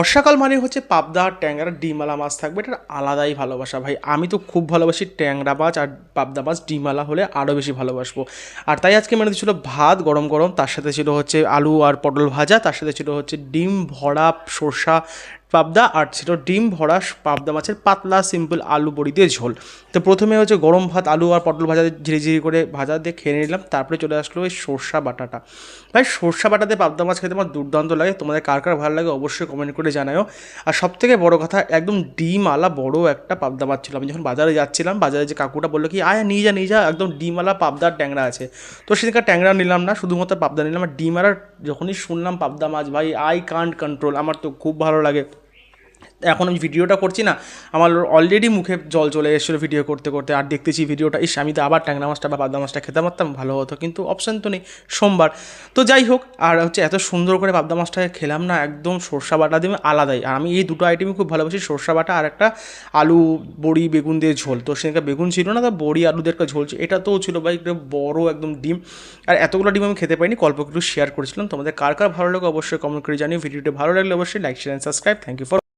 বর্ষাকাল মানে হচ্ছে পাবদা আর ট্যাংরা, ডিমালা মাছ থাকবে। এটা আলাদাই ভালোবাসা ভাই। আমি তো খুব ভালোবাসি ট্যাংরা মাছ আর পাবদা মাছ। ডিমালা হলে আরও বেশি ভালোবাসবো। আর তাই আজকে মানে ছিল ভাত গরম গরম। তার সাথে ছিল হচ্ছে আলু আর পটল ভাজা। তার সাথে ছিল হচ্ছে ডিম, ভরা, সর্ষা পাবদা আর ছিল ডিম ভরা পাবদা মাছের পাতলা সিম্পল আলু বড়ি দিয়ে ঝোল। তো প্রথমে হচ্ছে গরম ভাত, আলু আর পটল ভাজা দিয়ে ঝিরি ঝিরি করে ভাজা দিয়ে খেয়ে নিলাম। তারপরে চলে আসলো ওই সর্ষা বাটাটা। ভাই, সর্ষা বাটাতে পাবদা মাছ খেতে আমার দুর্দান্ত লাগে। তোমাদের কার কার ভালো লাগে অবশ্যই কমেন্ট করে জানাও আর সব থেকে বড় কথা, একদম ডিম আলা বড় একটা পাবদা মাছ ছিল। আমি যখন বাজারে যাচ্ছিলাম, বাজারে যে কাকুটা বলল কি, আয়, নিয়ে যা নিয়ে যা। একদম ডিম আলা পাবদার ট্যাংরা আছে। তো সেদিনকার ট্যাংরা নিলাম না, শুধুমাত্র পাবদা নিলাম। আর ডিম আলার যখনই শুনলাম পাবদা মাছ, ভাই, আই কান্ট কন্ট্রোল আমার তো খুব ভালো লাগে। এখন আমি ভিডিওটা করছি না, আমার অলরেডি মুখে জল চলে এসেছিল ভিডিও করতে করতে, আর দেখতেছি ভিডিওটা, ইস, আমি তো আবার ট্যাংরা মাছটা বা পাবদা মাছটা খেতে পারতাম, ভালো হতো, কিন্তু অপশান তো নেই, সোমবার। তো যাই হোক, আর হচ্ছে এত সুন্দর করে পাবদা মাছটাকে খেলাম না, একদম সর্ষা বাটা দিয়ে আলাদাই, আর আমি এই দুটো আইটেমই খুব ভালোবাসি, সর্ষা বাটা আর একটা আলু, বড়ি, বেগুন দিয়ে ঝোল, তো সেখানে বেগুন ছিল না, তো বড়ি, আলু দিয়ে একটা ঝোল ছিল, এটা তো ছিল ভাই একটা বড় একদম ডিম, আর এতগুলো ডিম আমি খেতে পাইনি গল্প একটু শেয়ার করেছিলাম, তোমাদের কার কার ভালো লাগে অবশ্যই কমেন্ট করে জানিও, ভিডিওটি ভালো লাগলে অবশ্যই like share and subscribe thank you for